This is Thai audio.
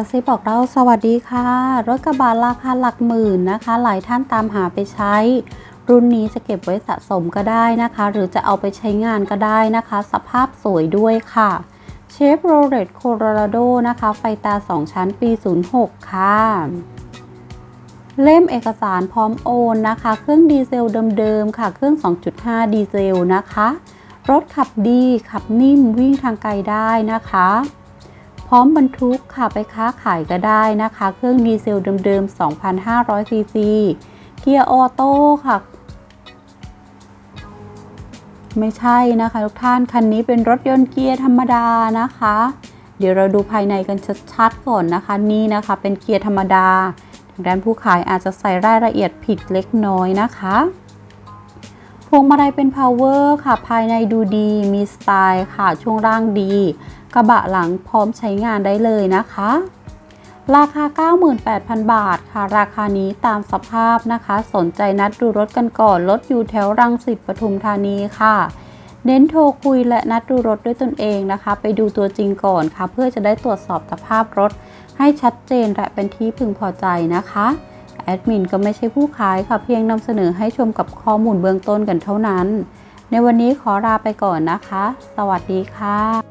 กระซิบบอกเราสวัสดีค่ะ รถกระบะราคาหลักหมื่นนะคะ หลายท่านตามหาไปใช้ รุ่นนี้จะเก็บไว้สะสมก็ได้นะคะ หรือจะเอาไปใช้งานก็ได้นะคะ สภาพสวยด้วยค่ะเชฟโรเลตโคโลราโดนะคะ ไฟตา 2 ชั้นปี 06 ค่ะ เล่มเอกสารพร้อมโอนนะคะ เครื่องดีเซลเดิมๆ ค่ะ เครื่อง 2.5 ดีเซลนะคะ รถขับดีขับนิ่มวิ่งทางไกลได้นะคะ พร้อมบรรทุกค่ะไปค้าขายก็ได้นะคะ เครื่องดีเซลเดิมๆ 2,500ซีซีเกียร์ออโต้ค่ะ ไม่ใช่นะคะทุกท่าน คันนี้เป็นรถยนต์เกียร์ธรรมดานะคะ เดี๋ยวเราดูภายในกันชัดๆก่อนนะคะ นี่นะคะเป็นเกียร์ธรรมดา ทางด้านผู้ขายอาจจะใส่รายละเอียดผิดเล็กน้อยนะคะ พวงมาลัยเป็น power ค่ะ ภายในดูดีมีสไตล์ค่ะ ช่วงล่างดี กระบะหลังพร้อมใช้งานได้เลยนะคะ ราคา 98,000 บาทค่ะ ราคานี้ตามสภาพนะคะ สนใจนัดดูรถกันก่อน รถอยู่แถวรังสิตปทุมธานีค่ะ เน้นโทรคุยและนัดดูรถด้วยตนเองนะคะ ไปดูตัวจริงก่อนค่ะ เพื่อจะได้ตรวจสอบสภาพรถให้ชัดเจนและเป็นที่พึงพอใจนะคะ แอดมินก็ไม่ใช่ผู้ขายค่ะเพียงนำเสนอให้ชมกับข้อมูลเบื้องต้นกันเท่านั้น ในวันนี้ขอลาไปก่อนนะคะ สวัสดีค่ะ